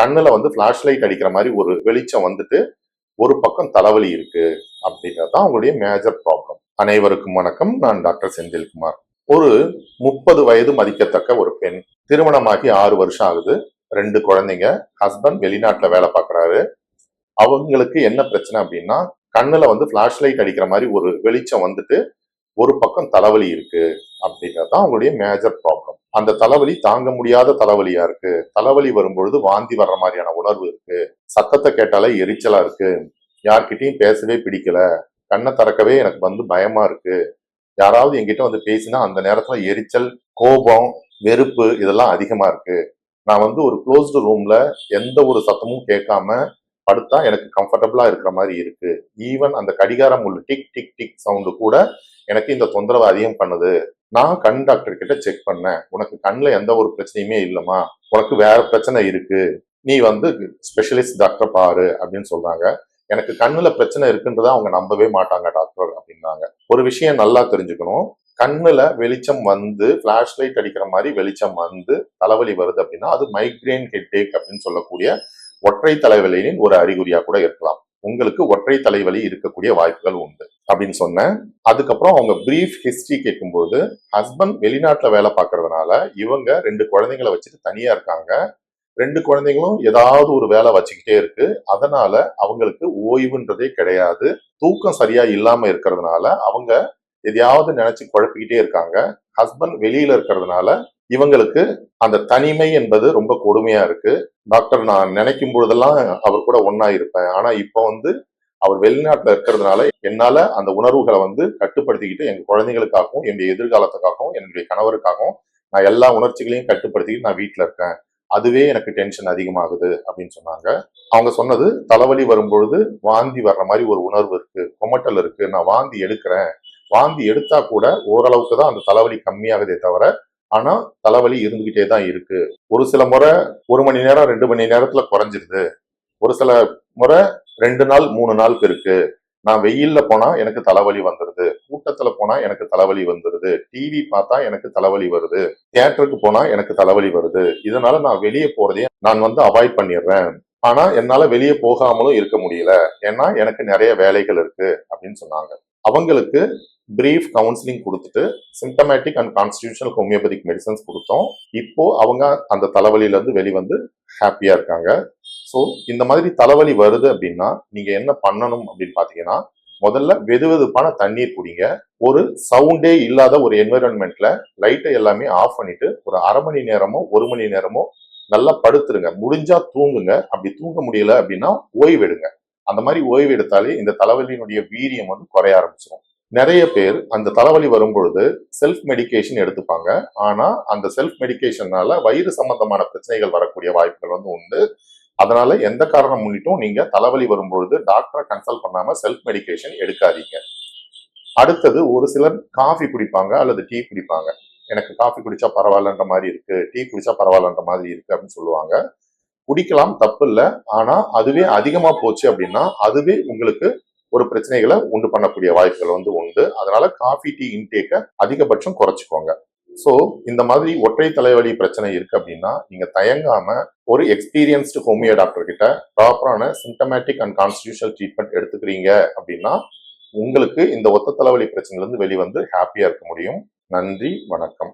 கண்ணில் வந்து flash light அடிக்கிற மாதிரி ஒரு வெளிச்சம் வந்துட்டு ஒரு பக்கம் தலைவலி இருக்கு அப்படின்றது தான் அவங்களுடைய மேஜர் ப்ராப்ளம் அனைவருக்கும் வணக்கம். நான் டாக்டர் செந்தில்குமார். ஒரு முப்பது வயது மதிக்கத்தக்க ஒரு பெண். திருமணமாகி ஆறு வருஷம் ஆகுது. ரெண்டு குழந்தைங்க. ஹஸ்பண்ட் வெளிநாட்டில் வேலை பார்க்குறாரு. அவங்களுக்கு என்ன பிரச்சனை அப்படின்னா கண்ணில் வந்து ஃபிளாஷ் லைட் அடிக்கிற மாதிரி ஒரு வெளிச்சம் வந்துட்டு ஒரு பக்கம் தலைவலி இருக்கு அப்படின்றது தான் அவங்களுடைய மேஜர் ப்ராப்ளம் அந்த தலைவலி தாங்க முடியாத தலைவலியா இருக்கு. தலைவலி வரும்பொழுது வாந்தி வர்ற மாதிரியான உணர்வு இருக்கு. சத்தத்தை கேட்டாலே எரிச்சலா இருக்கு. யார்கிட்டையும் பேசவே பிடிக்கல. கண்ணை திறக்கவே எனக்கு வந்து பயமா இருக்கு. யாராவது என்கிட்ட வந்து பேசினா அந்த நேரத்துல எரிச்சல் கோபம் வெறுப்பு இதெல்லாம் அதிகமா இருக்கு. நான் வந்து ஒரு க்ளோஸ்டு ரூம்ல எந்த ஒரு சத்தமும் கேட்காம படுத்தா எனக்கு கம்ஃபர்டபுளா இருக்கிற மாதிரி இருக்கு. ஈவன் அந்த கடிகாரம் உள்ள டிக் டிக் டிக் சவுண்டு கூட எனக்கு இந்த தொந்தரவு அதிகம் பண்ணுது. நான் கண் டாக்டர் கிட்ட செக் பண்ணேன். உனக்கு கண்ணில் எந்த ஒரு பிரச்சனையுமே இல்லைம்மா. உனக்கு வேற பிரச்சனை இருக்கு. நீ வந்து ஸ்பெஷலிஸ்ட் டாக்டர் பாரு அப்படின்னு சொல்றாங்க. எனக்கு கண்ணில் பிரச்சனை இருக்குன்றதை அவங்க நம்பவே மாட்டாங்க டாக்டர் அப்படின்னாங்க. ஒரு விஷயம் நல்லா தெரிஞ்சுக்கணும். கண்ணில் வெளிச்சம் வந்து ஃபிளாஷ் லைட் அடிக்கிற மாதிரி வெளிச்சம் வந்து தலைவலி வருது அப்படின்னா அது மைக்ரேன் ஹெட்டேக் அப்படின்னு சொல்லக்கூடிய ஒற்றை தலைவலியின் ஒரு அறிகுறியாக கூட இருக்கலாம். உங்களுக்கு ஒற்றை தலைவலி இருக்கக்கூடிய வாய்ப்புகள் உண்டு. அப்படின்னு சொன்னேன். அதுக்கப்புறம் அவங்க பிரீஃப் ஹிஸ்டரி கேட்கும்போது ஹஸ்பண்ட் வெளிநாட்டில் வேலை பார்க்கறதுனால இவங்க ரெண்டு குழந்தைங்களை வச்சுட்டு தனியா இருக்காங்க. ரெண்டு குழந்தைங்களும் ஏதாவது ஒரு வேலை வச்சுக்கிட்டே இருக்கு. அதனால அவங்களுக்கு ஓய்வுன்றதே கிடையாது. தூக்கம் சரியா இல்லாம இருக்கிறதுனால அவங்க எதையாவது நினைச்சு குழப்பிக்கிட்டே இருக்காங்க. ஹஸ்பண்ட் வெளியில இருக்கிறதுனால இவங்களுக்கு அந்த தனிமை என்பது ரொம்ப கொடுமையா இருக்கு. டாக்டர் நான் நினைக்கும் பொழுதெல்லாம் அவர் கூட ஒன்னா இருப்பேன். ஆனா இப்போ வந்து அவர் வெளிநாட்டில் இருக்கிறதுனால என்னால அந்த உணர்வுகளை வந்து கட்டுப்படுத்திக்கிட்டு எங்க குழந்தைங்களுக்காகவும் என்னுடைய எதிர்காலத்துக்காகவும் என்னுடைய கணவருக்காகவும் நான் எல்லா உணர்ச்சிகளையும் கட்டுப்படுத்திக்கிட்டு நான் வீட்டில் இருக்கேன். அதுவே எனக்கு டென்ஷன் அதிகமாகுது அப்படின்னு சொன்னாங்க. அவங்க சொன்னது தலைவலி வரும்பொழுது வாந்தி வர்ற மாதிரி ஒரு உணர்வு இருக்கு கொமட்டல் இருக்கு. நான் வாந்தி எடுக்கிறேன். வாந்தி எடுத்தா கூட ஓரளவுக்கு தான் அந்த தலைவலி கம்மியாகுதே தவிர ஆனா தலைவலி இருந்துகிட்டே தான் இருக்கு. ஒரு சில முறை ஒரு மணி நேரம் ரெண்டு மணி நேரத்துல குறைஞ்சிருது. ஒரு சில முறை ரெண்டு நாள் மூணு நாளுக்கு இருக்கு. நான் வெயில்ல போனா எனக்கு தலைவலி வந்துருது. கூட்டத்துல போனா எனக்கு தலைவலி வந்துருது. டிவி பார்த்தா எனக்கு தலைவலி வருது. தியேட்டருக்கு போனா எனக்கு தலைவலி வருது. இதனால நான் வெளியே போறதே நான் வந்து அவாய்ட் பண்ணிடுறேன். ஆனா என்னால வெளியே போகாமலும் இருக்க முடியல. ஏன்னா எனக்கு நிறைய வேலைகள் இருக்கு அப்படின்னு சொன்னாங்க. அவங்களுக்கு பிரீஃப் கவுன்சிலிங் கொடுத்துட்டு symptomatic and constitutional homeopathic medicines கொடுத்தோம். இப்போ அவங்க அந்த தலைவலியில இருந்து வெளிவந்து ஹாப்பியா இருக்காங்க. ஸோ இந்த மாதிரி தலைவலி வருது அப்படின்னா நீங்க என்ன பண்ணணும் அப்படின்னு பாத்தீங்கன்னா முதல்ல வெது வெதுப்பான தண்ணீர் குடிங்க. ஒரு சவுண்டே இல்லாத ஒரு என்விரான்மெண்ட்ல லைட்டை எல்லாமே ஆஃப் பண்ணிட்டு ஒரு அரை மணி நேரமோ ஒரு மணி நேரமோ நல்லா படுத்துருங்க. முடிஞ்சா தூங்குங்க. அப்படி தூங்க முடியல அப்படின்னா ஓய்வெடுங்க அந்த மாதிரி ஓய்வு எடுத்தாலே இந்த தலைவலியினுடைய வீரியம் வந்து குறைய ஆரம்பிச்சிடும் நிறைய பேர் அந்த தலைவலி வரும்பொழுது செல்ஃப் மெடிக்கேஷன் எடுத்துப்பாங்க. ஆனா அந்த செல்ஃப் மெடிக்கேஷன்னால வயிறு சம்பந்தமான பிரச்சனைகள் வரக்கூடிய வாய்ப்புகள் வந்து உண்டு. அதனால எந்த காரணம் முன்னிட்டும் நீங்க தலைவலி வரும்பொழுது டாக்டரை கன்சல்ட் பண்ணாம செல்ஃப் மெடிக்கேஷன் எடுக்காதீங்க. அடுத்தது ஒரு சிலர் காஃபி குடிப்பாங்க அல்லது டீ குடிப்பாங்க. எனக்கு காஃபி குடிச்சா பரவாயில்லன்ற மாதிரி இருக்கு டீ குடிச்சா பரவாயில்லன்ற மாதிரி இருக்கு அப்படின்னு சொல்லுவாங்க. குடிக்கலாம் தப்பு இல்லை. ஆனா அதுவே அதிகமா போச்சு அப்படின்னா அதுவே உங்களுக்கு ஒரு பிரச்சனைகளை உண்டு பண்ணக்கூடிய வாய்ப்புகள் வந்து உண்டு. அதனால காஃபி டீ இன்டேக்கை அதிகபட்சம் குறைச்சிக்கோங்க. ஸோ இந்த மாதிரி ஒற்றை தலைவலி பிரச்சனை இருக்கு அப்படின்னா நீங்க தயங்காம ஒரு எக்ஸ்பீரியன்ஸ்டு ஹோமியோ டாக்டர் கிட்ட ப்ராப்பரான சிம்டமேட்டிக் அண்ட் கான்ஸ்டியூஷனல் ட்ரீட்மெண்ட் எடுத்துக்கிறீங்க அப்படின்னா உங்களுக்கு இந்த ஒத்த தலைவலி பிரச்சனையிலிருந்து வெளிவந்து ஹாப்பியா இருக்க முடியும். நன்றி வணக்கம்.